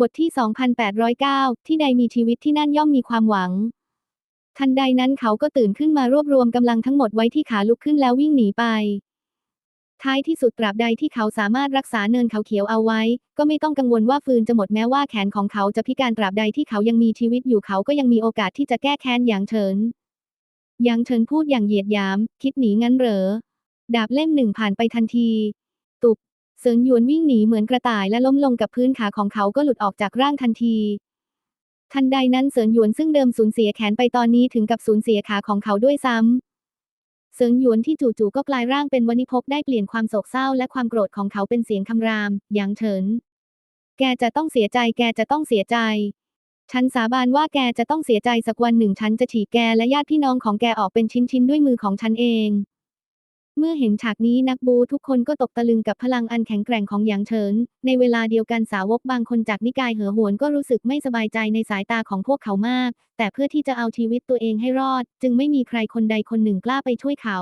บทที่ 2809 ที่ใดมีชีวิตที่นั่นย่อมมีความหวัง ทันใดนั้นเขาก็ตื่นขึ้นมารวบรวมกำลังทั้งหมดไว้ที่ขาลุกขึ้นแล้ววิ่งหนีไป ท้ายที่สุดตราบใดที่เขาสามารถรักษาเนินเขาเขียวเอาไว้ ก็ไม่ต้องกังวลว่าฟืนจะหมดแม้ว่าแขนของเขาจะพิการตราบใดที่เขายังมีชีวิตอยู่เขาก็ยังมีโอกาสที่จะแก้แค้นอย่างเฉินหยางเฉินพูดอย่างเหยียดหยาม คิดหนีงั้นเหรอ ดาบเล่มหนึ่งผ่านไปทันที เซินหยวนวิ่งหนีเหมือนกระต่ายและล้มลงกับพื้นขาของเขาก็หลุดออกจากร่างทันที ทันใดนั้นเซินหยวนซึ่งเดิมสูญเสียแขนไปตอนนี้ถึงกับสูญเสียขาของเขาด้วยซ้ำเซิงหยวนที่จู่ๆก็กลายร่างเป็นวณิพกได้เปลี่ยนความโศกเศร้าและความโกรธของเขาเป็นเสียงคำราม อย่างเฉิน แกจะต้องเสียใจ แกจะต้องเสียใจ ฉันสาบานว่าแกจะต้องเสียใจสักวันหนึ่งฉันจะฉีกแกและญาติพี่น้องของแกออกเป็นชิ้นๆด้วยมือของฉันเอง เมื่อเห็นฉากนี้นักบูทุกคนก็ตกตะลึงกับพลังอันแข็งแกร่งของหยางเฉิน ในเวลาเดียวกันสาวกบางคนจากนิกายเหอหวนก็รู้สึกไม่สบายใจในสายตาของพวกเขามาก แต่เพื่อที่จะเอาชีวิตตัวเองให้รอด จึงไม่มีใครคนใดคนหนึ่งกล้าไปช่วยเขา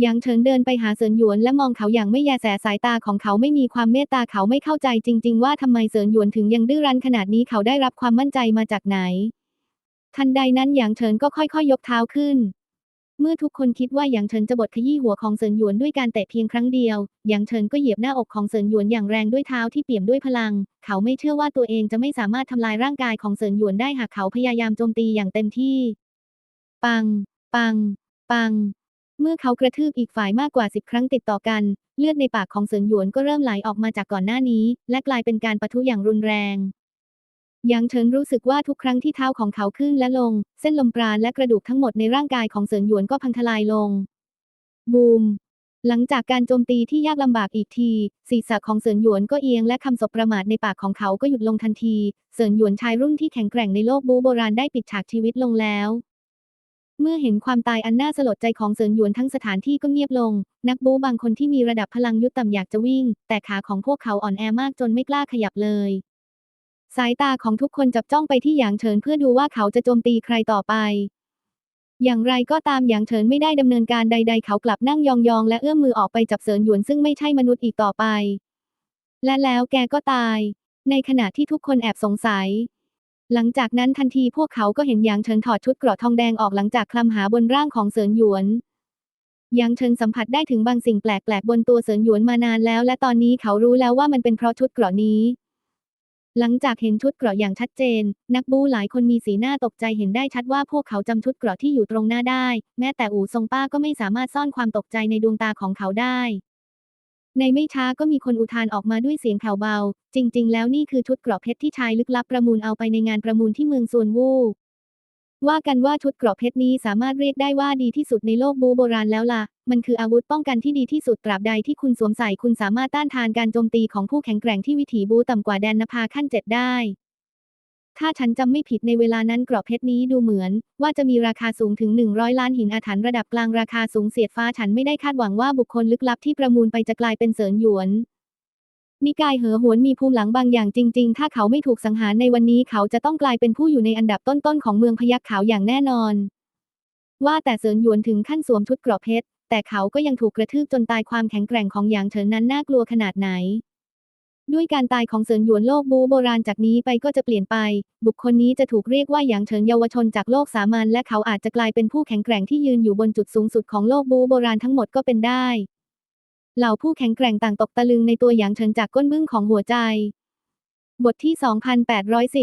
หยางเฉินเดินไปหาเซินหยวนและมองเขาอย่างไม่แยแสสายตาของเขาไม่มีความเมตตาเขาไม่เข้าใจจริง ๆ ว่าทำไมเซินหยวนถึงยังดื้อรั้นขนาดนี้เขาได้รับความมั่นใจมาจากไหน ทันใดนั้นหยางเฉินก็ค่อยๆยกเท้าขึ้น เมื่อทุกคนคิดว่าหยางเฉินจะบดขยี้หัวของเซินหยวนด้วยการเตะเพียงครั้งเดียว หยางเฉินก็เหยียบหน้าอกของเซินหยวนอย่างแรงด้วยเท้าที่เปี่ยมด้วยพลัง เขาไม่เชื่อว่าตัวเองจะไม่สามารถทำลายร่างกายของเซินหยวนได้หากเขาพยายามโจมตีอย่างเต็มที่ ปัง ปัง ปัง เมื่อเขากระทืบอีกฝ่ายมากกว่าสิบครั้งติดต่อกัน เลือดในปากของเซินหยวนก็เริ่มไหลออกมาจากก่อนหน้านี้ และกลายเป็นการปะทุอย่างรุนแรง ยางเฉินรู้สึกว่าทุกครั้งที่เท้าของเขาขึ้นและลง เส้นลมปราณและกระดูกทั้งหมดในร่างกายของเซินหยวนก็พังทลายลง บูม หลังจากการโจมตีที่ยากลำบากอีกที ศีรษะของเซินหยวนก็เอียงและคำสบประมาทในปากของเขาก็หยุดลงทันทีเซินหยวนชายรุ่นที่แข็งแกร่งในโลกบูโบราณได้ปิดฉากชีวิตลงแล้วเมื่อเห็นความตายอันน่าสลดใจของเซินหยวนทั้งสถานที่ก็เงียบลง นักบูบางคนที่มีระดับพลังยุทธต่ำอยากจะวิ่ง แต่ขาของพวกเขาอ่อนแอมากจนไม่กล้าขยับเลย สายตาของทุกคนจับจ้องไปที่หยางเฉินเพื่อดูว่าเขาจะโจมตีใครต่อไป อย่างไรก็ตามหยางเฉินไม่ได้ดำเนินการใด ๆ เขากลับนั่งยองๆ และเอื้อมมือออกไปจับเซินหยวนซึ่งไม่ใช่มนุษย์อีกต่อไป และแล้วแกก็ตาย ในขณะที่ทุกคนแอบสงสัย หลังจากนั้นทันทีพวกเขาก็เห็นหยางเฉินถอดชุดเกราะทองแดงออกหลังจากคลำหาบนร่างของเซินหยวนหยางเฉินสัมผัสได้ถึงบางสิ่งแปลกๆบนตัวเซินหยวนมานานแล้ว และตอนนี้เขารู้แล้วว่ามันเป็นเพราะชุดเกราะนี้ หลังจากเห็นชุดเกราะอย่างชัดเจน นักบูหลายคนมีสีหน้าตกใจเห็นได้ชัดว่าพวกเขาจำชุดเกราะที่อยู่ตรงหน้าได้ แม้แต่อู่ทรงป้าก็ไม่สามารถซ่อนความตกใจในดวงตาของเขาได้ ในไม่ช้าก็มีคนอุทานออกมาด้วยเสียงแผ่วเบา จริง ๆ แล้วนี่คือชุดเกราะเพชรที่ชายลึกลับประมูลเอาไปในงานประมูลที่เมืองซวนวู ว่ากันว่าชุดเกราะเพชรนี้สามารถเรียกได้ว่าดีที่สุดในโลกบูโบราณแล้วล่ะ มันคืออาวุธป้องกันที่ดีที่สุดตราบใดที่คุณสวมใส่คุณสามารถต้านทานการโจมตีของผู้แข็งแกร่งที่วิถีบูต่ำกว่าแดนนภาขั้นเจ็ดได้ ถ้าฉันจำไม่ผิดในเวลานั้นเกราะเพชรนี้ดูเหมือน ว่าจะมีราคาสูงถึง 100 ล้านหินอาถรรพ์ระดับกลางราคาสูงเสียดฟ้าฉันไม่ได้คาดหวังว่าบุคคลลึกลับที่ประมูลไปจะกลายเป็นเสริญหยวน นิกายเหอหวนมีภูมิหลังบางอย่างจริง ๆ ถ้าเขาไม่ถูกสังหารในวันนี้เขาจะต้องกลายเป็นผู้อยู่ในอันดับต้นๆของเมืองพยัคฆ์ขาวอย่างแน่นอน ว่าแต่เสริญหยวนถึงขั้นสวมชุดเกราะเพชร แต่เขาก็ยังถูกกระทืบจนตายความแข็งแกร่งของหยางเฉินนั้นน่ากลัวขนาดไหน ด้วยการตายของเซินหยวนโลกบูโบราณจากนี้ไปก็จะเปลี่ยนไป บุคคลนี้จะถูกเรียกว่าหยางเฉินเยาวชนจากโลกสามัญและเขาอาจจะกลายเป็นผู้แข็งแกร่งที่ยืนอยู่บนจุดสูงสุดของโลกบูโบราณทั้งหมดก็เป็นได้ เหล่าผู้แข็งแกร่งต่างตกตะลึงในตัวหยางเฉินจากก้นบึ้งของหัวใจ บทที่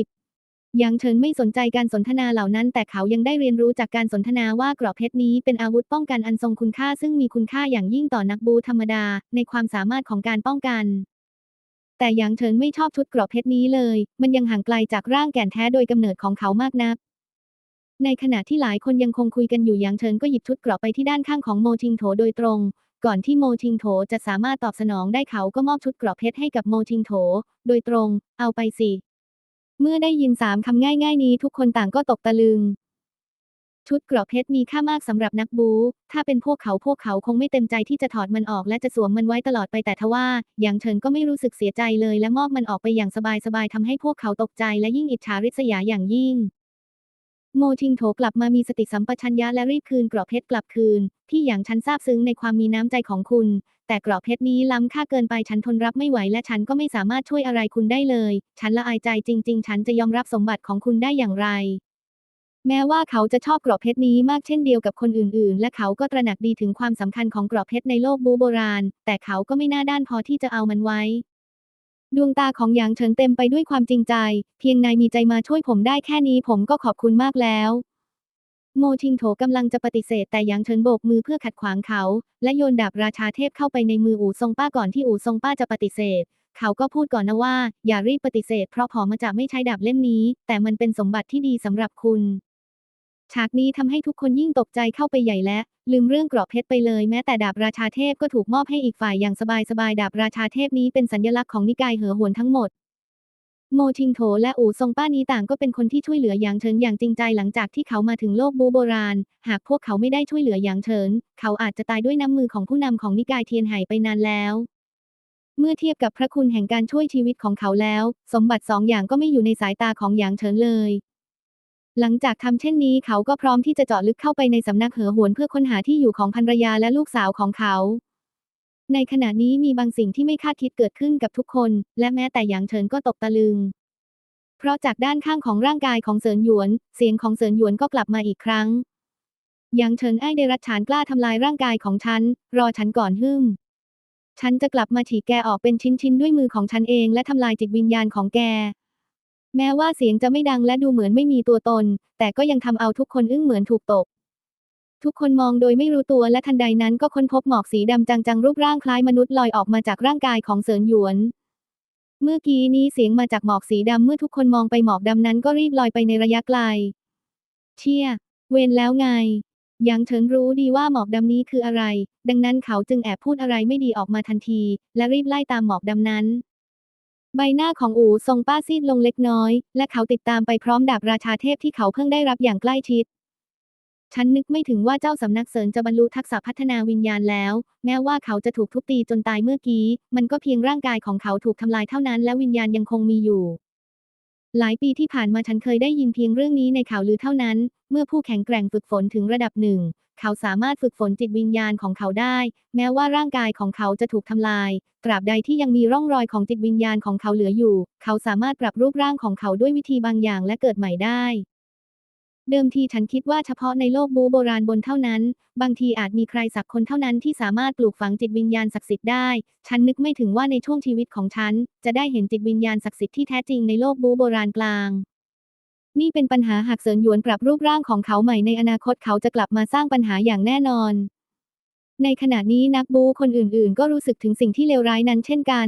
2810หยางเฉินไม่สนใจการสนทนาเหล่านั้น แต่เขายังได้เรียนรู้จากการสนทนาว่ากราะเพชรนี้เป็นอาวุธป้องกันอันทรงคุณค่าซึ่งมีคุณค่าอย่างยิ่งต่อนักบูธรรมดา ในความสามารถของการป้องกัน แต่หยางเฉินไม่ชอบชุดกราะเพชรนี้เลย มันยังห่างไกลจากร่างแก่นแท้โดยกำเนิดของเขามากนักในขณะที่หลายคนยังคงคุยกันอยู่หยางเฉินก็หยิบชุดเกราะไปที่ด้านข้างของโมชิงโถโดยตรง ก่อนที่โมชิงโถจะสามารถตอบสนองได้เขาก็มอบชุดเกราะเพชรให้กับโมชิงโถ โดยตรง เอาไปสิ เมื่อได้ยินสามคำง่ายๆนี้ทุกคนต่างก็ตกตะลึง ชุดเกราะเพชรมีค่ามากสำหรับนักบู ถ้าเป็นพวกเขาพวกเขาคงไม่เต็มใจที่จะถอดมันออกและจะสวมมันไว้ตลอดไปแต่ทว่าหยางเฉินก็ไม่รู้สึกเสียใจเลยและมอบมันออกไปอย่างสบายๆทำให้พวกเขาตกใจและยิ่งอิจฉาริษยาอย่างยิ่ง โมชิงโถกลับมามีสติสัมปชัญญะและรีบคืนกราะเพชรกลับคืน ที่อย่างฉันซาบซึ้งในความมีน้ำใจของคุณ แต่กราะเพชรนี้ล้ำค่าเกินไปฉันทนรับไม่ไหวและฉันก็ไม่สามารถช่วยอะไรคุณได้เลย ฉันละอายใจจริง ๆ ฉันจะยอมรับสมบัติของคุณได้อย่างไร แม้ว่าเขาจะชอบกราะเพชรนี้มากเช่นเดียวกับคนอื่น ๆ และเขาก็ตระหนักดีถึงความสำคัญของกราะเพชรในโลกบูโบราณ แต่เขาก็ไม่น่าด้านพอที่จะเอามันไว้ ดวงตาของหยางเฉินเต็มไปด้วยความจริงใจ เพียงนายมีใจมาช่วยผมได้แค่นี้ผมก็ขอบคุณมากแล้ว โมชิงโถกำลังจะปฏิเสธแต่หยางเฉินโบกมือเพื่อขัดขวางเขา และโยนดาบราชาเทพเข้าไปในมืออู่ซงป้าก่อนที่อู่ซงป้าจะปฏิเสธ เขาก็พูดก่อนนะว่า อย่ารีบปฏิเสธเพราะผอมาจะไม่ใช้ดาบเล่มนี้ แต่มันเป็นสมบัติที่ดีสำหรับคุณ ฉากนี้ทำให้ทุกคนยิ่งตกใจเข้าไปใหญ่และลืมเรื่องกราะเพชรไปเลยแม้แต่ดาบราชาเทพก็ถูกมอบให้อีกฝ่ายอย่างสบายๆดาบราชาเทพนี้เป็นสัญลักษณ์ของนิกายเหอหวนทั้งหมด โมชิงโถและอู่ซงป้านี้ต่างก็เป็นคนที่ช่วยเหลือหยางเฉินอย่างจริงใจหลังจากที่เขามาถึงโลกบูโบราณ หากพวกเขาไม่ได้ช่วยเหลือหยางเฉินเขาอาจจะตายด้วยน้ำมือของผู้นำของนิกายเทียนไห่ไปนานแล้วเมื่อเทียบกับพระคุณแห่งการช่วยชีวิตของเขาแล้ว สมบัติสองอย่างก็ไม่อยู่ในสายตาของหยางเฉินเลย หลังจากทำเช่นนี้เขาก็พร้อมที่จะเจาะลึกเข้าไปในสำนักเหอหวนเพื่อค้นหาที่อยู่ของภรรยาและลูกสาวของเขา ในขณะนี้มีบางสิ่งที่ไม่คาดคิดเกิดขึ้นกับทุกคน และแม้แต่หยางเฉินก็ตกตะลึง เพราะจากด้านข้างของร่างกายของเซินหยวน เสียงของเซินหยวนก็กลับมาอีกครั้งหยางเฉินไอ้เดรัจฉานกล้าทำลายร่างกายของฉัน รอฉันก่อนฮึมฉันจะกลับมาฉีกแกออกเป็นชิ้นๆด้วยมือของฉันเองและทำลายจิตวิญญาณของแก แม้ว่าเสียงจะไม่ดังและดูเหมือนไม่มีตัวตน แต่ก็ยังทำเอาทุกคนอึ้งเหมือนถูกตก ทุกคนมองโดยไม่รู้ตัวและทันใดนั้นก็ค้นพบหมอกสีดำจางๆรูปร่างคล้ายมนุษย์ลอยออกมาจากร่างกายของเซินหยวน เมื่อกี้นี้เสียงมาจากหมอกสีดำเมื่อทุกคนมองไปหมอกดำนั้นก็รีบลอยไปในระยะไกล เชี่ย เวรแล้วไงยางเฉินรู้ดีว่าหมอกดำนี้คืออะไร ดังนั้นเขาจึงแอบพูดอะไรไม่ดีออกมาทันที และรีบไล่ตามหมอกดำนั้น ใบหน้าของอู่ทรงป้าซีดลงเล็กน้อย และเขาติดตามไปพร้อมดาบราชาเทพที่เขาเพิ่งได้รับอย่างใกล้ชิด ฉันนึกไม่ถึงว่าเจ้าสำนักเสริญจะบรรลุทักษะพัฒนาวิญญาณแล้ว แม้ว่าเขาจะถูกทุบตีจนตายเมื่อกี้ มันก็เพียงร่างกายของเขาถูกทำลายเท่านั้นและวิญญาณยังคงมีอยู่ หลายปีที่ผ่านมาฉันเคยได้ยินเพียงเรื่องนี้ในข่าวลือเท่านั้น เมื่อผู้แข็งแกร่งฝึกฝนถึงระดับหนึ่ง เขาสามารถฝึกฝนจิตวิญญาณของเขาได้ แม้ว่าร่างกายของเขาจะถูกทำลาย ตราบใดที่ยังมีร่องรอยของจิตวิญญาณของเขาเหลืออยู่ เขาสามารถปรับรูปร่างของเขาด้วยวิธีบางอย่างและเกิดใหม่ได้ เดิมทีฉันคิดว่าเฉพาะในโลกบูโบราณบนเท่านั้น บางทีอาจมีใครสักคนเท่านั้นที่สามารถปลูกฝังจิตวิญญาณศักดิ์สิทธิ์ได้ ฉันนึกไม่ถึงว่าในช่วงชีวิตของฉัน จะได้เห็นจิตวิญญาณศักดิ์สิทธิ์ที่แท้จริงในโลกบูโบราณกลาง นี่เป็นปัญหาหากเซินหยวนปรับรูปร่างของเขาใหม่ในอนาคตเขาจะกลับมาสร้างปัญหาอย่างแน่นอน ในขณะนี้นักบูคนอื่นๆ ก็รู้สึกถึงสิ่งที่เลวร้ายนั้นเช่นกัน